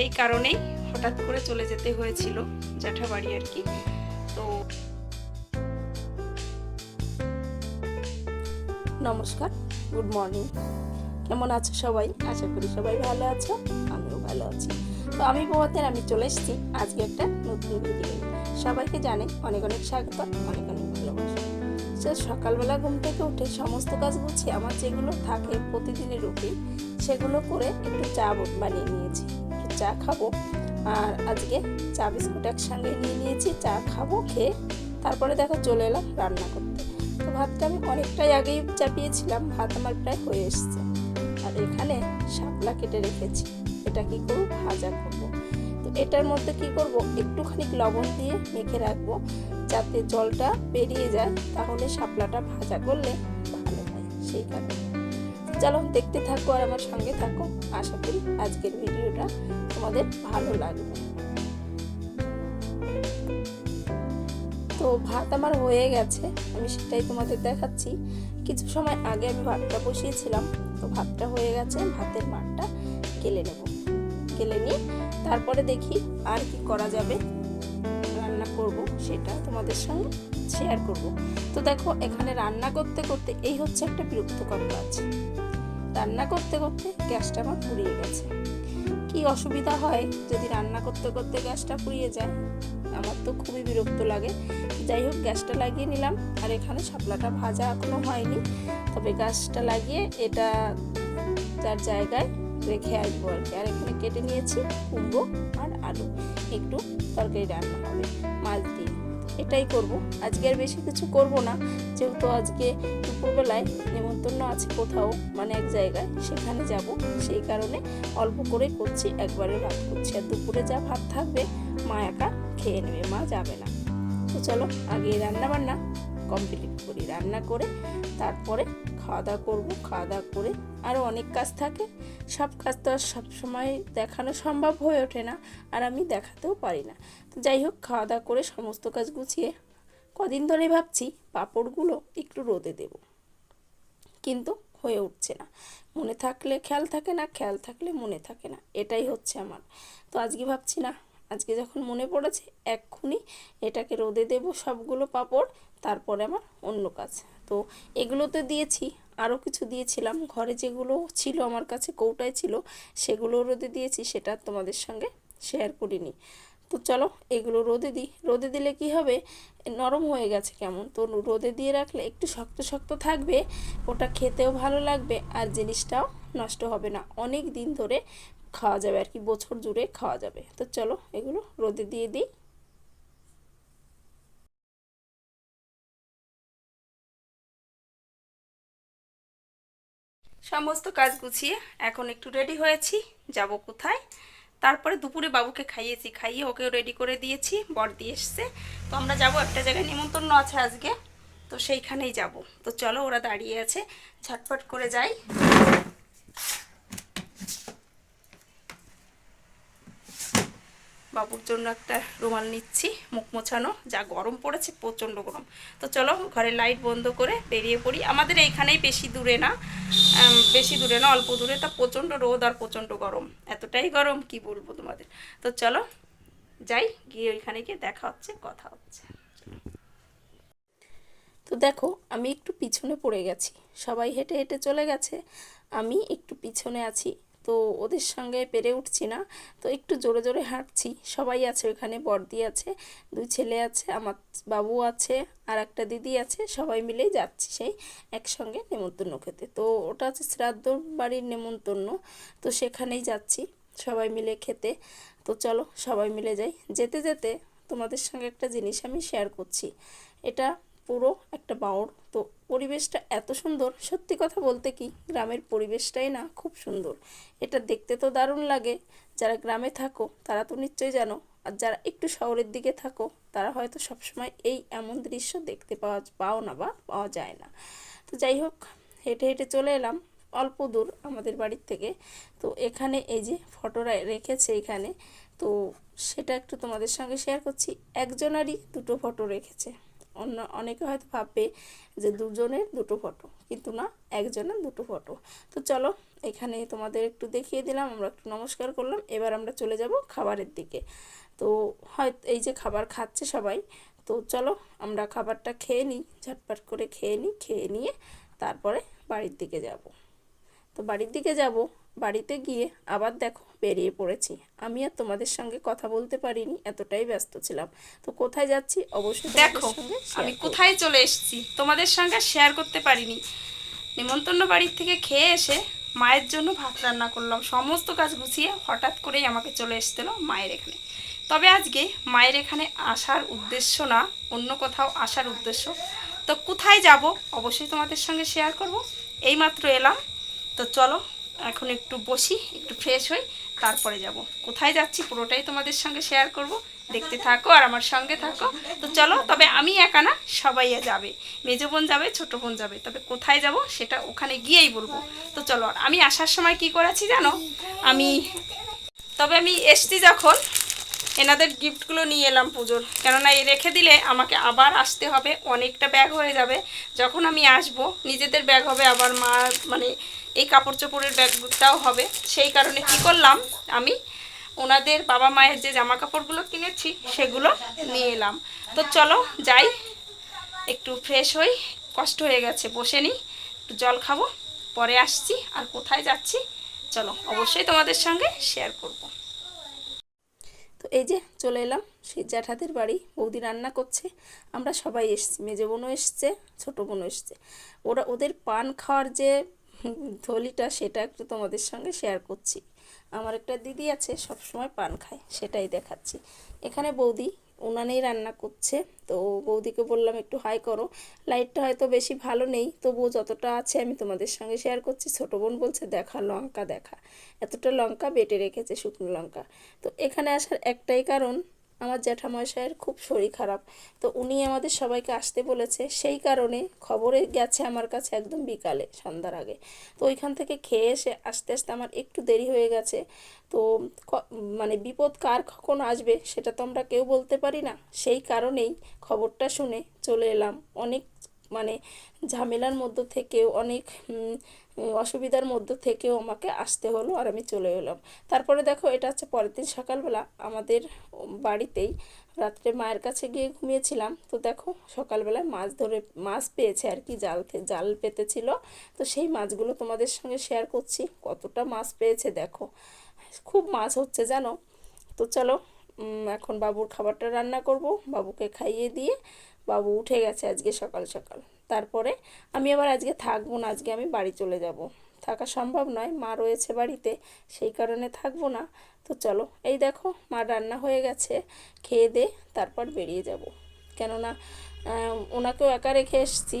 সেই কারণেই হঠাৎ করে চলে যেতে হয়েছিল জ্যাঠাবাড়ি আর কি। তো নমস্কার, গুড মর্নিং। কেমন আছো সবাই? আশা করি সবাই ভালো আছো, আমিও ভালো আছি। তো আমি প্রভাতের, আমি চলে এসেছি আজকে একটা নতুন ভিডিও সবাইকে জানে অনেক অনেক স্বাগত, অনেক অনেক সে সকালবেলা ঘুম থেকে উঠে সমস্ত কাজ গুছিয়ে আমার যেগুলো থাকে প্রতিদিনের রুটিন সেগুলো করে একটু চা বানিয়ে নিয়েছি। চা খাব। আর আজকে চা বিস্কুট একসঙ্গে নিয়ে নিয়েছি, চা খাব, খেয়ে তারপরে দেখো চলে এলাম রান্না করতে। তো ভাতটা আমি অনেকটাই আগেই চাপিয়েছিলাম, ভাত আমার প্রায় হয়ে এসছে। আর এখানে শাপলা কেটে রেখেছি। এটা কি করব? ভাজা করব। তো এটার মধ্যে কি করব? একটুখানি লবণ দিয়ে মেখে রাখব। যাতে জলটা বেরিয়ে যায়, তাহলে শাপলাটা ভাজা করলে ভালো হয় সেই কারণে। চলো দেখতে থাকো আর আমার সঙ্গে থাকো। আশা করি আজকের ভিডিওটা তোমাদের ভালো লাগবে। তো ভাত আমার হয়ে গেছে, আমি সেটাই তোমাদের দেখাচ্ছি। কিছু সময় আগে আমি ভাতটা বসিয়েছিলাম, তো ভাতটা হয়ে গেছে, ভাতের মাঠটা কেলে নেব। কেলে নিয়ে তারপরে দেখি আর কি করা যাবে। তোমাদের সঙ্গে শেয়ার করব। তো দেখো, এখানে রান্না করতে করতে এই হচ্ছে একটা বিরক্তকর কাজ রান্না করতে করতে গ্যাসটা আমার পুড়িয়ে গেছে। কি অসুবিধা হয় যদি রান্না করতে করতে গ্যাসটা পুড়িয়ে যায়? আমার তো খুবই বিরক্ত লাগে। যাই হোক, গ্যাসটা লাগিয়ে নিলাম। আর এখানে শাপলাটা ভাজা এখনও হয়নি। তবে গ্যাসটা লাগিয়ে এটা তার জায়গায় রেখে আসব আর কি। আর এখানে কেটে নিয়েছি কুমড়ো আর আলু। একটু তরকারি রান্না হবে, মাছ দিয়ে। এটাই করব। আজকে আর বেশি কিছু করব না। যেহেতু আজকে দুপুরবেলায় নেমন্তন্ন আছে কোথাও মানে এক জায়গায়, সেখানে যাব। সেই কারণে অল্প করে করছি। একবারে ভাত করছি। আর দুপুরে যা ভাত থাকবে, মা একা খেয়ে নেবে, মা যাবে না। তো চলো, আগে রান্না বান্না কমপ্লিট করি। রান্না করে তারপরে খাওয়া দাওয়া করব। খাওয়া দাওয়া করে আরও অনেক কাজ থাকে। সব কাজ তো আর সবসময় দেখানো সম্ভব হয়ে ওঠে না, আর আমি দেখাতেও পারি না। তো যাই হোক, খাওয়া দাওয়া করে সমস্ত কাজ গুছিয়ে কদিন ধরে ভাবছি পাঁপড়গুলো একটু রোদে দেব। কিন্তু হয়ে উঠছে না। মনে থাকলে খেয়াল থাকে না, খেয়াল থাকলে মনে থাকে না। এটাই হচ্ছে আমার। তো আজকে ভাবছি না, আজকে যখন মনে পড়েছে, এক্ষুনি এটাকে রোদে দেব সবগুলো পাঁপড়, তারপরে আমার অন্য কাজ। তো এগুলো তো দিয়েছি আরও কিছু দিয়েছিলাম। ঘরে যেগুলো ছিল আমার কাছে কৌটায় ছিল, সেগুলো রোদে দিয়েছি, সেটা তোমাদের সঙ্গে শেয়ার করিনি। তো চলো এগুলো রোদে দিই। রোদে দিলে কি হবে? নরম হয়ে গেছে কেমন? তো রোদে দিয়ে রাখলে একটু শক্ত শক্ত থাকবে, ওটা খেতেও ভালো লাগবে আর জিনিসটাও নষ্ট হবে না। অনেক দিন ধরে খাওয়া যাবে আর কি, বছর জুড়ে খাওয়া যাবে। তো চলো এগুলো রোদে দিয়ে দিই। সমস্ত কাজ গুছিয়ে এখন একটু রেডি হয়েছি, যাব কোথায়? তারপরে দুপুরে বাবুকে খাইয়েছি, খাইয়ে ওকেও রেডি করে দিয়েছি, বর দিয়ে এসছে। তো আমরা যাব একটা জায়গায় নিমন্ত্রণ আছে আজকে, তো সেইখানেই যাব। তো চলো ওরা দাঁড়িয়ে আছে, ঝটপট করে যাই। বাবুর জন্য একটা রুমাল নিচ্ছি, মুখ মোছানো, যা গরম পড়েছে প্রচণ্ড গরম। তো চলো ঘরে লাইট বন্ধ করে বেরিয়ে পড়ি। আমাদের এইখানেই বেশি দূরে না বেশি দূরে না, অল্প দূরে। তা প্রচণ্ড রোদ আর প্রচণ্ড গরম। এতটাই গরম, কি বলব তোমাদের? তো চলো, যাই, গিয়ে ওইখানে গিয়ে দেখা হচ্ছে, কথা হচ্ছে। তো দেখো, আমি একটু পিছনে পড়ে গেছি। সবাই হেঁটে হেঁটে চলে গেছে। আমি একটু পিছনে আছি। তো ওদের সঙ্গে পেরে উঠছি না। তো একটু জোরে জোরে হাঁটছি। সবাই আছে, ওখানে বর্দি আছে, দুই ছেলে আছে, আমার বাবু আছে, আর একটা দিদি আছে। সবাই মিলেই যাচ্ছি সেই একসঙ্গে নেমন্তন্ন খেতে। তো ওটা আছে শ্রাদ্ধ বাড়ির নেমন্তন্ন। তো সেখানেই যাচ্ছি সবাই মিলে খেতে। তো চলো সবাই মিলে যাই। যেতে যেতে তোমাদের সঙ্গে একটা জিনিস আমি শেয়ার করছি। এটা পুরো একটা বাউর তো পরিবেশটা এত সুন্দর, সত্যি কথা বলতে কি, গ্রামের পরিবেশটাই না খুব সুন্দর। এটা দেখতে তো দারুণ লাগে, যারা গ্রামে থাকো তারা তো নিশ্চয়ই জানো, আর যারা একটু শহরের দিকে থাকো তারা হয়তো সবসময় এই এমন দৃশ্য দেখতে পাওয়া, পাও না বা পাওয়া যায় না। তো যাই হোক, হেঁটে হেঁটে চলে এলাম, অল্প দূর আমাদের বাড়ির থেকে। তো এখানে এই যে ফটোরা রেখেছে এখানে, তো সেটা একটু তোমাদের সঙ্গে শেয়ার করছি। একজনারই দুটো ফটো রেখেছে। অন্য অনেকে হয়তো ভাববে যে দুজনের দুটো ফটো কিন্তু না, একজনের দুটো ফটো তো চলো, এখানে তোমাদের একটু দেখিয়ে দিলাম, আমরা একটু নমস্কার করলাম, এবার আমরা চলে যাব খাবারের দিকে। তো হয়, এই যে খাবার খাচ্ছে সবাই, তো চলো আমরা খাবারটা খেয়ে নিই, ঝটপট করে খেয়ে নিই, খেয়ে নিয়ে তারপরে বাড়ির দিকে যাব। তো বাড়ির দিকে যাব বাড়িতে গিয়ে আবার দেখো বেরিয়ে পড়েছি। আমি আর তোমাদের সঙ্গে কথা বলতে পারিনি এতটাই ব্যস্ত ছিলাম। তো কোথায় যাচ্ছি অবশ্যই দেখো আমি কোথায় চলে এসেছি তোমাদের সঙ্গে শেয়ার করতে পারিনি। নিমন্ত্রণ বাড়ির থেকে খেয়ে এসে মায়ের জন্য ভাত রান্না করলাম। সমস্ত কাজ গুছিয়ে হঠাৎ করেই আমাকে চলে এসছিল মায়ের এখানে। তবে আজকে মায়ের এখানে আসার উদ্দেশ্য না অন্য কোথাও আসার উদ্দেশ্য। তো কোথায় যাব অবশ্যই তোমাদের সঙ্গে শেয়ার করব। এইমাত্র এলাম। তো চলো এখন একটু বসি, একটু ফ্রেশ হই, তারপরে যাব। কোথায় যাচ্ছি পুরোটাই তোমাদের সঙ্গে শেয়ার করব। দেখতে থাকো আর আমার সঙ্গে থাকো। তো চলো, তবে আমি একা না, সবাই যাবে। মেজো বোন যাবে, ছোট বোন যাবে। তবে কোথায় যাব সেটা ওখানে গিয়েই বলব। তো চলো, আর আমি আসার সময় কি করেছি জানো? আমি তবে আমি এসছি যখন এনাদের গিফটগুলো নিয়ে এলাম পুজোর। কেননা এই রেখে দিলে আমাকে আবার আসতে হবে, অনেকটা ব্যাগ হয়ে যাবে। যখন আমি আসব, নিজেদের ব্যাগ হবে, আবার মা মানে এই কাপড় চোপড়ের ব্যাগটাও হবে। সেই কারণে কি করলাম, আমি ওনাদের বাবা মায়ের যে জামা কাপড়গুলো কিনেছি, সেগুলো নিয়ে এলাম। তো চলো যাই, একটু ফ্রেশ হই, কষ্ট হয়ে গেছে, বসে নিই, একটু জল খাব, পরে আসছি, আর কোথায় যাচ্ছি, চলো অবশ্যই তোমাদের সঙ্গে শেয়ার করব। এই যে চলে এলাম, সেই জ্যাঠাদের বাড়ি। বৌদি রান্না করছে, আমরা সবাই এসছি। মেজো বোনও এসছে, ছোটো বোনও এসছে। ওরা, ওদের পান খাওয়ার যে থলিটা, সেটা একটু তোমাদের সঙ্গে শেয়ার করছি। আমার একটা দিদি আছে সব সময় পান খায়, সেটাই দেখাচ্ছি। এখানে বৌদি উনানেই রান্না করছে। তো বৌদিকে বললাম, একটু হাই করো। লাইটটা হয়তো বেশি ভালো নেই। তবুও যতটা আছে আমি তোমাদের সঙ্গে শেয়ার করছি। ছোটো বোন বলছে, দেখা, লঙ্কা দেখা। এতটা লঙ্কা বেটে রেখেছে শুকনো লঙ্কা। তো এখানে আসার একটাই কারণ আমার জ্যাঠামশাইয়ের খুব শরীর খারাপ। তো উনি আমাদের সবাইকে আসতে বলেছে। সেই কারণে খবরে গেছে আমার কাছে একদম বিকালে, সন্ধ্যার আগে। তো ওইখান থেকে খেয়ে এসে আস্তে আস্তে আমার একটু দেরি হয়ে গেছে। তো মানে বিপদ কার কখন আসবে সেটা তো আমরা কেউ বলতে পারি না। সেই কারণেই খবরটা শুনে চলে এলাম। অনেক মানে ঝামেলার মধ্য থেকেও, অনেক অসুবিধার মধ্য থেকেও আমাকে আসতে হলো আর আমি চলে এলাম। তারপরে দেখো, এটা হচ্ছে পরের দিন সকালবেলা। আমাদের বাড়িতেই রাত্রে মায়ের কাছে গিয়ে ঘুমিয়েছিলাম। তো দেখো, সকালবেলায় মাছ ধরে, মাছ পেয়েছে আর কি, জাল জাল পেতেছিল। তো সেই মাছগুলো তোমাদের সঙ্গে শেয়ার করছি। কতটা মাছ পেয়েছে দেখো। খুব মাছ হচ্ছে জানো। তো চলো এখন বাবুর খাবারটা রান্না করব, বাবুকে খাইয়ে দিয়ে বাবু উঠে গেছে আজকে সকাল সকাল। তারপরে আমি আবার আজকে থাকব না, আজকে আমি বাড়ি চলে যাব। থাকা সম্ভব নয়, মা রয়েছে বাড়িতে, সেই কারণে থাকব না। তো চলো, এই দেখো মা রান্না হয়ে গেছে, খেয়ে দে, তারপর বেরিয়ে যাব। কেননা ওনাকেও একা রেখে এসেছি,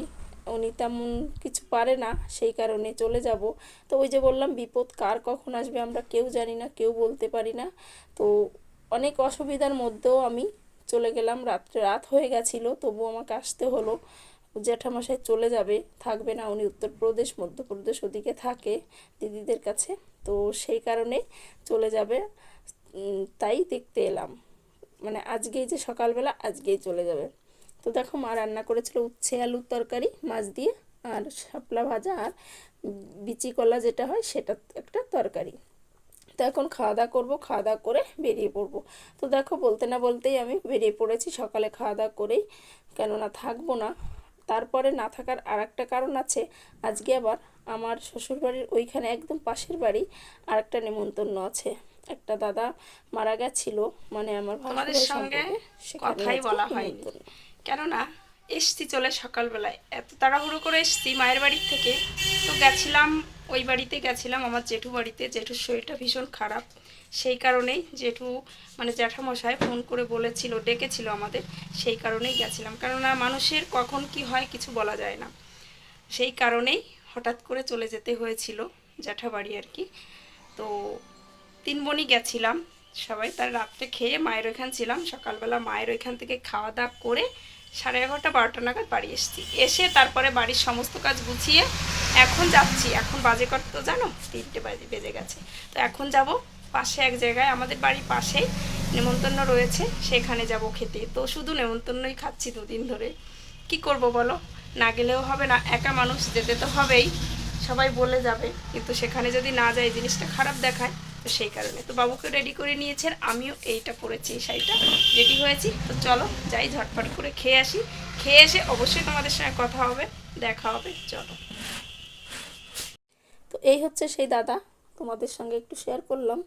উনি তেমন কিছু পারে না, সেই কারণে চলে যাব। তো ওই যে বললাম, বিপদ কার কখন আসবে আমরা কেউ জানি না, কেউ বলতে পারি না। তো অনেক অসুবিধার মধ্যেও আমি চলে গেলাম। রাত্রে রাত হয়ে গেছিল তবু আমাকে আসতে হলো। জ্যাঠামশাই চলে যাবে, থাকবে না, উনি উত্তরপ্রদেশ, মধ্যপ্রদেশ ওদিকে থাকে দিদিদের কাছে। তো সেই কারণে চলে যাবে তাই দেখতে এলাম। মানে আজকেই যে সকালবেলা, আজকেই চলে যাবে। তো দেখো, মা রান্না করেছিল উচ্ছে, আলুর তরকারি, মাছ দিয়ে, আর শাপলা ভাজা, আর বিচি কলা যেটা হয়, সেটা একটা তরকারি। তো এখন খাওয়া দাওয়া করব খাওয়া দাওয়া করে বেরিয়ে পড়ব। তো দেখো বলতে না বলতেই আমি বেরিয়ে পড়েছি সকালে খাওয়া দাওয়া করেই কেননা থাকব না। তারপরে না থাকার আর একটা কারণ আছে আজকে আবার আমার শ্বশুরবাড়ির ওইখানে একদম পাশের বাড়ি আর একটা নেমন্তন্ন আছে। একটা দাদা মারা গেছিল মানে আমার ভাসুরের সঙ্গে কথাই বলা হয়নি। কেননা এসছি চলে সকালবেলায়। এত তাড়াহুড়ো করে এসছি মায়ের বাড়ির থেকে। তো গেছিলাম, ওই বাড়িতে গেছিলাম, আমার জেঠু বাড়িতে। জেঠুর শরীরটা ভীষণ খারাপ। সেই কারণেই জেঠু মানে জ্যাঠামশায় ফোন করে বলেছিল, ডেকেছিল আমাদের। সেই কারণেই গেছিলাম। কেননা মানুষের কখন কি হয় কিছু বলা যায় না। সেই কারণেই হঠাৎ করে চলে যেতে হয়েছিল জ্যাঠা বাড়ি আর কি। তো তিন বোনই গেছিলাম। সবাই তার রাত্রে খেয়ে মায়ের ওইখান ছিলাম। সকালবেলা মায়ের ওইখান থেকে খাওয়া দাওয়া করে সাড়ে এগারোটা, বারোটা নাগাদ বাড়ি এসেছি। এসে তারপরে বাড়ির সমস্ত কাজ গুছিয়ে এখন যাচ্ছি। এখন বাজে কত তো জানো? তিনটে বাজে, বেজে গেছে। তো এখন যাব পাশে এক জায়গায়, আমাদের বাড়ির পাশেই নেমন্তন্ন রয়েছে। সেখানে যাব খেতে। তো শুধু নেমন্তন্নই খাচ্ছি দুদিন ধরে। কি করব বলো? না গেলেও হবে না। একা মানুষ যেতে তো হবেই। সবাই বলে যাবে। কিন্তু সেখানে যদি না যায়, জিনিসটা খারাপ দেখায়। তো সেই কারণে। তো বাবুকে রেডি করে নিয়েছেন, আমিও এইটা পরেছি, এই শাড়িটা রেডি হয়েছি। তো চলো যাই, ঝটপট করে খেয়ে আসি। খেয়ে এসে অবশ্যই তোমাদের সঙ্গে কথা হবে, দেখা হবে, চলো। তো এই হচ্ছে সেই দাদা, তোমাদের সঙ্গে একটু শেয়ার করলাম।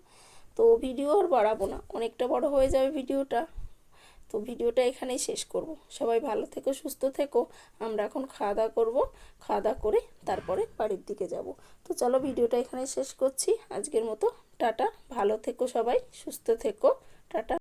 তো ভিডিও আর বাড়াবো না, অনেকটা বড় হয়ে যাবে ভিডিওটা তো ভিডিওটা এখানেই শেষ করব। সবাই ভালো থেকো, সুস্থ থেকো। আমরা এখন খাওয়া দাওয়া করব। খাওয়া দাওয়া করে তারপরে বাড়ির দিকে যাব। তো চলো ভিডিওটা এখানেই শেষ করছি। আজকের মতো টাটা। ভালো থেকো সবাই, সুস্থ থেকো। টাটা।